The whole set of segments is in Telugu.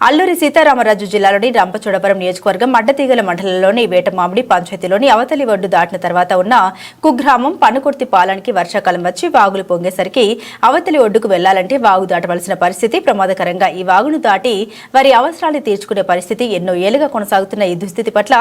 అల్లూరి సీతారామరాజు జిల్లాలోని రంపచోడవరం నియోజకవర్గం అడ్డతీగల మండలంలోని వేటమామిడి పంచాయతీలోని అవతలి ఒడ్డు దాటిన తర్వాత ఉన్న కుగ్రామం పనుకుర్తి పాలనకి వర్షాకాలం వచ్చి వాగులు పొంగేసరికి అవతలి ఒడ్డుకు వెళ్ళాలంటే వాగు దాటవలసిన పరిస్థితి ప్రమాదకరంగా ఈ వాగును దాటి వారి అవసరాలు తీర్చుకునే పరిస్థితి ఎన్నో ఏళ్ళుగా కొనసాగుతున్న ఈ దుస్థితి పట్ల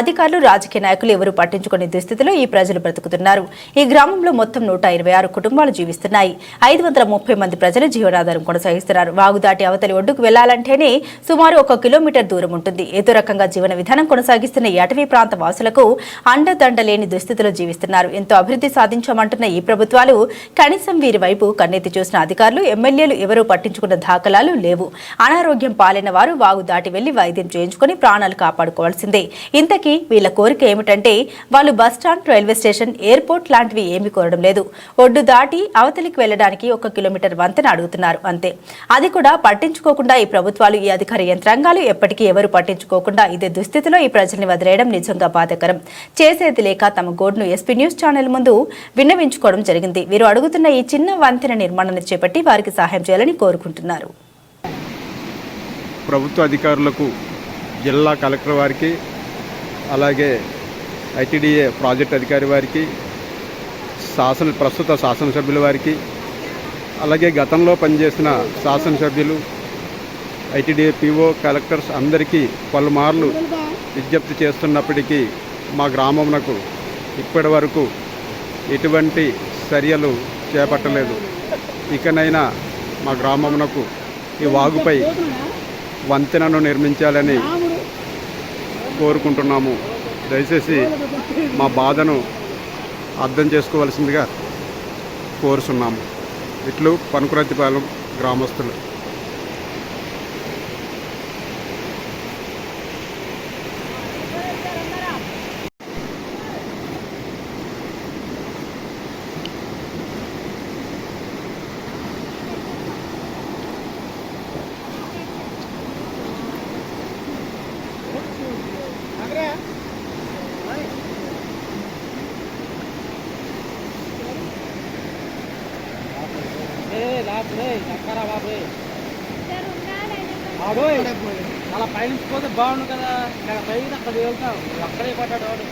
అధికారులు రాజకీయ నాయకులు ఎవరూ పట్టించుకునే దుస్థితిలో ఈ ప్రజలు బ్రతుకుతున్నారు. ఈ గ్రామంలో మొత్తం నూట ఇరవై ఆరు కుటుంబాలు జీవిస్తున్నాయి. ఐదు వందల ముప్పై మంది ప్రజలు జీవనాధారం కొనసాగిస్తున్నారు. వాగు దాటి అవతలి ఒడ్డుకు వెళ్ళాలంటేనే సుమారు ఒక కిలోమీటర్ దూరం ఉంటుంది. ఏదో రకంగా జీవన విధానం కొనసాగిస్తున్న ఈ అటవీ ప్రాంత వాసులకు అండదండ లేని దుస్థితిలో జీవిస్తున్నారు. ఎంతో అభివృద్ధి సాధించామంటున్న ఈ ప్రభుత్వాలు కనీసం వీరి వైపు కన్నెత్తి చూసిన అధికారులు ఎమ్మెల్యేలు ఎవరూ పట్టించుకున్న దాఖలాలు లేవు. అనారోగ్యం పాలైన వారు వాగు దాటి వెళ్ళి వైద్యం చేయించుకుని ప్రాణాలు కాపాడుకోవాల్సిందే. ఇంతకీ వీళ్ళ కోరిక ఏమిటంటే వాళ్ళు బస్టాండ్ రైల్వే స్టేషన్ ఎయిర్పోర్ట్ లాంటివి ఏమీ కోరడం లేదు. ఒడ్డు దాటి అవతలికి వెళ్ళడానికి ఒక కిలోమీటర్ వంతెన అడుగుతున్నారు. అంతే. అది కూడా పట్టించుకోకుండా ఈ ప్రభుత్వాలు ఈ అధికార యంత్రాంగాలు ఎప్పటికీ ఎవరు పట్టించుకోకుండా ఇదే దుస్థితిలో ఈ ప్రజల్ని వదిలేయడం నిజంగా బాధాకరం. చేసేది లేక తమ గోడ్ను ఎస్పీ న్యూస్ ఛానల్ ముందు విన్నవించుకోవడం జరిగింది. వీరు అడుగుతున్న ఈ చిన్న వంతెన నిర్మాణాన్ని చేపట్టి వారికి సహాయం చేయాలని కోరుకుంటున్నారు. ప్రభుత్వ అధికారులకు జిల్లా కలెక్టర్ వారికి అలాగే ఐటీడీఏ ప్రాజెక్ట్ అధికారి వారికి శాసన ప్రస్తుత శాసనసభ్యుల వారికి అలాగే గతంలో పనిచేసిన శాసనసభ్యులు ఐటీడీఏ పీఓ కలెక్టర్స్ అందరికీ పలుమార్లు విజ్ఞప్తి చేస్తున్నప్పటికీ మా గ్రామమునకు ఇప్పటి వరకు ఎటువంటి చర్యలు చేపట్టలేదు. ఇకనైనా మా గ్రామమునకు ఈ వాగుపై వంతెనను నిర్మించాలని కోరుకుంటున్నాము. దయచేసి మా బాధను అర్థం చేసుకోవాల్సిందిగా కోరుచున్నాము. ఇట్లు పనుకురతిపాలెం గ్రామస్తులు. అలా పయనించిపోతే బాగుండు కదా. ఇక్కడ పైన అక్కడ వెళ్తాం. అక్కడే పడ్డాడు వాడు.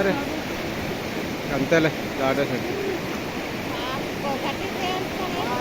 అరే అంతేలే దాటేసండి.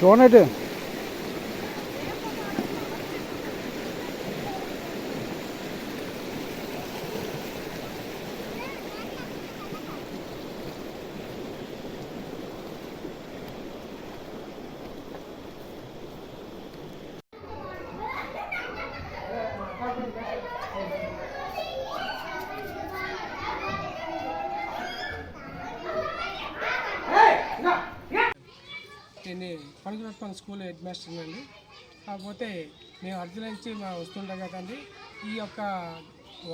Donadı. Thank you. పలుకురత్వం స్కూల్ హెడ్ మాస్టర్ అండి. కాకపోతే మేము అర్జున నుంచి మా వస్తుంటాం కదండి ఈ యొక్క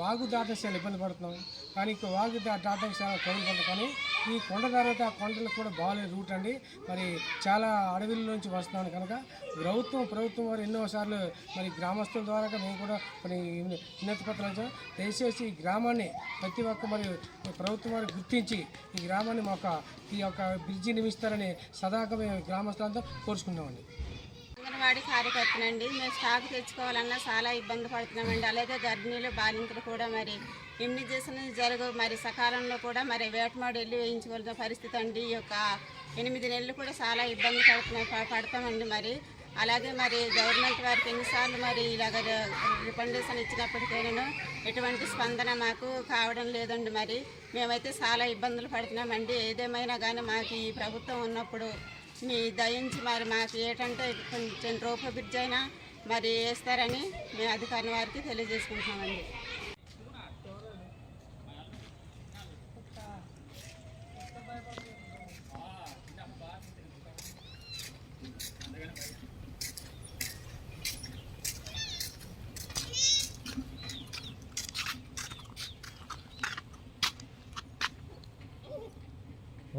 వాగు దాట చాలా ఇబ్బంది పడుతున్నాం. కానీ ఇక వాగు దా దాటకు చాలా కౌలు పడుతుంది కానీ ఈ కొండ తర్వాత ఆ కొండలకు కూడా బాగాలేదు రూట్ అండి. మరి చాలా అడవిల నుంచి వస్తున్నాను కనుక ప్రభుత్వం ప్రభుత్వం వారు ఎన్నోసార్లు మరి గ్రామస్తుల ద్వారా మేము కూడా మరి వినతి పత్రాలు దయచేసి ఈ గ్రామాన్ని ప్రతి ఒక్క మరి ప్రభుత్వం వారు గుర్తించి ఈ గ్రామాన్ని మాకు ఈ యొక్క బ్రిడ్జి నిర్మిస్తారని సదాక మేము గ్రామస్తులంతా కోరుచుకున్నామండి అంగన్వాడీ కార్యకర్తనండి మేము స్టాక్ తెచ్చుకోవాలన్నా చాలా ఇబ్బంది పడుతున్నామండి. అలాగే గర్భిణీలు బాలింతలు కూడా మరి ఇమ్యునైజేషన్ జరుగు మరి సకాలంలో కూడా మరి వేటమాడు వెళ్ళి వేయించుకోవాల్సిన పరిస్థితి అండి. ఈ యొక్క ఎనిమిది నెలలు కూడా చాలా ఇబ్బంది పడుతున్నాయి. పడతామండి మరి. అలాగే మరి గవర్నమెంట్ వారికి ఎన్నిసార్లు మరి ఇలాగ రికమెండేషన్ ఇచ్చినప్పటికైనా ఎటువంటి స్పందన మాకు కావడం లేదండి మరి. మేమైతే చాలా ఇబ్బందులు పడుతున్నామండి. ఏదేమైనా కానీ మాకు ఈ ప్రభుత్వం ఉన్నప్పుడు మీ దయించి మరి మాకు ఏంటంటే కొంచెం రూప బ్రిడ్జ్ అయినా మరి వేస్తారని మేము అధికారుల వారికి తెలియజేసుకుంటున్నామండి.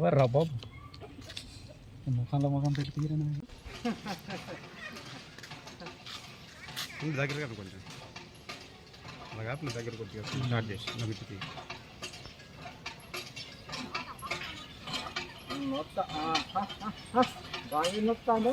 వర్రా ముఖంలో ముఖం పెట్టి తీరా ఉంది దగ్గర కదా కొంచెం అలా కాదు నా దగ్గర కొద్దిగా స్టార్ట్ చేసి నా బిడ్డకి బాగా నొత్తాను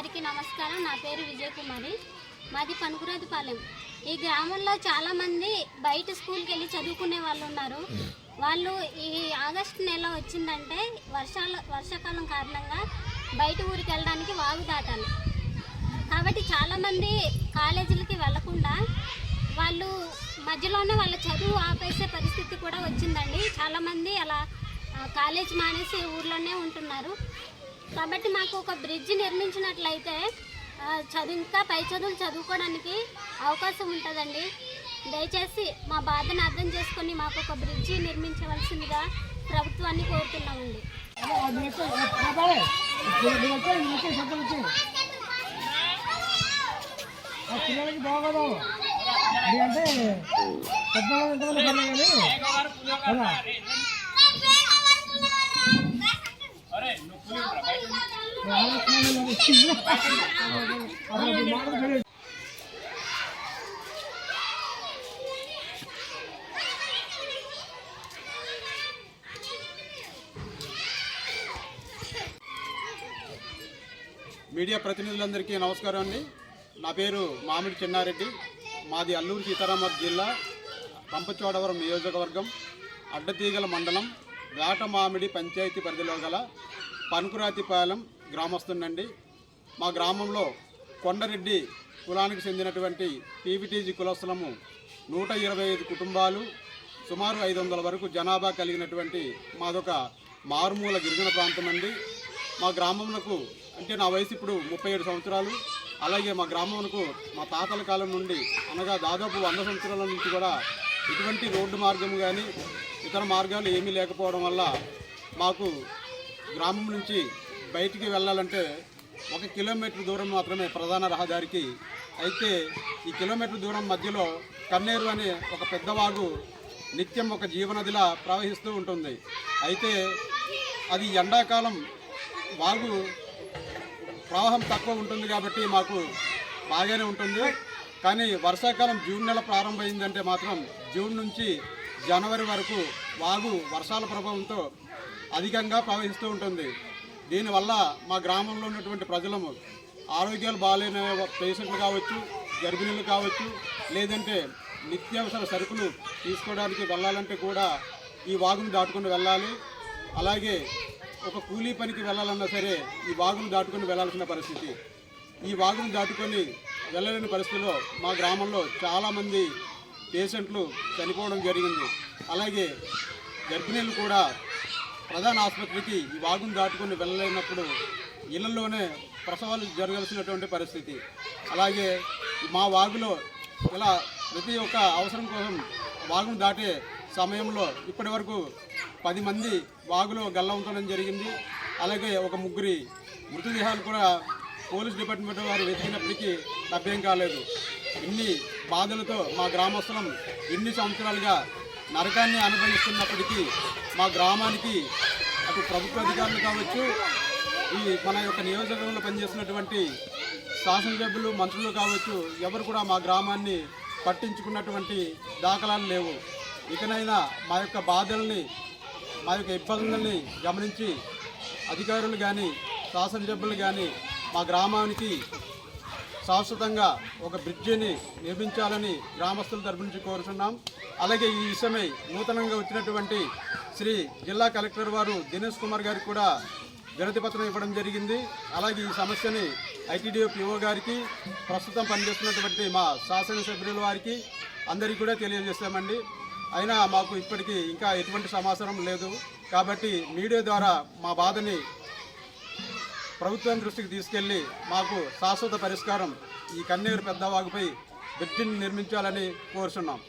అందరికీ నమస్కారం. నా పేరు విజయకుమారి. మాది పనుకురాతిపాలెం ఈ గ్రామంలో చాలామంది బయట స్కూల్కి వెళ్ళి చదువుకునే వాళ్ళు ఉన్నారు వాళ్ళు ఈ ఆగస్టు నెల వచ్చిందంటే వర్షాల వర్షాకాలం కారణంగా బయట ఊరికి వెళ్ళడానికి వాగు దాటాలి. కాబట్టి చాలామంది కాలేజీలకి వెళ్ళకుండా వాళ్ళు మధ్యలోనే వాళ్ళ చదువు ఆపేసే పరిస్థితి కూడా వచ్చిందండి. చాలామంది అలా కాలేజ్ మానేసి ఊర్లోనే ఉంటున్నారు. కాబట్టి మాకు ఒక బ్రిడ్జ్ నిర్మించినట్లయితే చదువు ఇంకా పై చదువులు చదువుకోవడానికి అవకాశం ఉంటుందండి. దయచేసి మా బాధను అర్థం చేసుకొని మాకు ఒక బ్రిడ్జి నిర్మించవలసిందిగా ప్రభుత్వాన్ని కోరుతున్నామండి. పిల్లలకి బాగోదు అంటే పెద్దవాళ్ళు కానీ మీడియా ప్రతినిధులందరికీ నమస్కారం అండి. నా పేరు మామిడి చెన్నారెడ్డి. మాది అల్లూరు సీతారామరాజు జిల్లా పంపచోడవరం నియోజకవర్గం అడ్డతీగల మండలం వేట మామిడి పంచాయతీ పరిధిలో గల పనుకురాతిపాలెం గ్రామస్తునండి మా గ్రామంలో కొండరెడ్డి కులానికి చెందినటువంటి పీవీటీజీ కులస్తులము నూట ఇరవై ఐదు కుటుంబాలు సుమారు ఐదు వందల వరకు జనాభా కలిగినటువంటి మాదొక మారుమూల గిరిజన ప్రాంతం అండి మా గ్రామంకు అంటే నా వయసు ఇప్పుడు ముప్పై ఏడు సంవత్సరాలు. అలాగే మా గ్రామంకు మా తాతల కాలం నుండి అనగా దాదాపు వంద సంవత్సరాల నుంచి కూడా ఎటువంటి రోడ్డు మార్గం కానీ ఇతర మార్గాలు ఏమీ లేకపోవడం వల్ల మాకు గ్రామం నుంచి బయటికి వెళ్ళాలంటే ఒక కిలోమీటర్ దూరం మాత్రమే ప్రధాన రహదారికి. అయితే ఈ కిలోమీటర్ దూరం మధ్యలో కన్నేరు అనే ఒక పెద్ద వాగు నిత్యం ఒక జీవనదిలా ప్రవహిస్తూ ఉంటుంది. అయితే అది ఎండాకాలం వాగు ప్రవాహం తక్కువ ఉంటుంది కాబట్టి మాకు బాగానే ఉంటుంది. కానీ వర్షాకాలం జూన్ నెల ప్రారంభమైందంటే మాత్రం జూన్ నుంచి జనవరి వరకు వాగు వర్షాల ప్రభావంతో అధికంగా ప్రవహిస్తూ ఉంటుంది. దీనివల్ల మా గ్రామంలో ఉన్నటువంటి ప్రజలము ఆరోగ్యాలు బాగాలేని పేషెంట్లు కావచ్చు గర్భిణీలు కావచ్చు లేదంటే నిత్యావసర సరుకులు తీసుకోవడానికి వెళ్ళాలంటే కూడా ఈ వాగును దాటుకుని వెళ్ళాలి. అలాగే ఒక కూలీ పనికి వెళ్ళాలన్నా సరే ఈ వాగును దాటుకొని వెళ్ళాల్సిన పరిస్థితి. ఈ వాగును దాటుకొని వెళ్ళలేని పరిస్థితిలో మా గ్రామంలో చాలామంది పేషెంట్లు చనిపోవడం జరిగింది. అలాగే గర్భిణీలు కూడా ప్రధాన ఆసుపత్రికి ఈ వాగును దాటుకుని వెళ్ళలేనప్పుడు ఇళ్ళలోనే ప్రసవాలు జరగాల్సినటువంటి పరిస్థితి. అలాగే మా వాగులో ఇలా ప్రతి ఒక్క అవసరం కోసం వాగును దాటే సమయంలో ఇప్పటి వరకు పది మంది వాగులో గల్ల ఉండడం జరిగింది. అలాగే ఒక ముగ్గురి మృతదేహాలు కూడా పోలీస్ డిపార్ట్మెంట్ వారు వెతికినప్పటికీ లభ్యం కాలేదు. ఇన్ని బాధలతో మా గ్రామస్తులం ఇన్ని సంవత్సరాలుగా నరకాన్ని అనుభవిస్తున్నప్పటికీ మా గ్రామానికి అటు ప్రభుత్వ అధికారులు కావచ్చు ఈ మన యొక్క నియోజకవర్గంలో పనిచేస్తున్నటువంటి శాసనసభ్యులు మంత్రులు కావచ్చు ఎవరు కూడా మా గ్రామాన్ని పట్టించుకున్నటువంటి దాఖలాలు లేవు. ఇకనైనా మా యొక్క బాధల్ని మా యొక్క ఇబ్బందుల్ని గమనించి అధికారులు కానీ శాసనసభ్యులు కానీ మా గ్రామానికి శాశ్వతంగా ఒక బ్రిడ్జిని నిర్మించాలని గ్రామస్తుల తరపు నుంచి కోరుతున్నాం అలాగే ఈ విషయమై నూతనంగా వచ్చినటువంటి శ్రీ జిల్లా కలెక్టర్ వారు దినేష్ కుమార్ గారికి కూడా వినతి పత్రం ఇవ్వడం జరిగింది. అలాగే ఈ సమస్యని ఐటీడీఓ పిఓ గారికి ప్రస్తుతం పనిచేస్తున్నటువంటి మా శాసనసభ్యుల వారికి అందరికీ కూడా తెలియజేస్తామండి. అయినా మాకు ఇప్పటికీ ఇంకా ఎటువంటి సమాచారం లేదు. కాబట్టి మీడియా ద్వారా మా బాధని ప్రభుత్వం దృష్టికి తీసుకెళ్ళి మాకు శాశ్వత పరిష్కారం ఈ కన్నీరు పెద్దవాగుపై బ్రిడ్జిని నిర్మించాలని కోరుచున్నాం.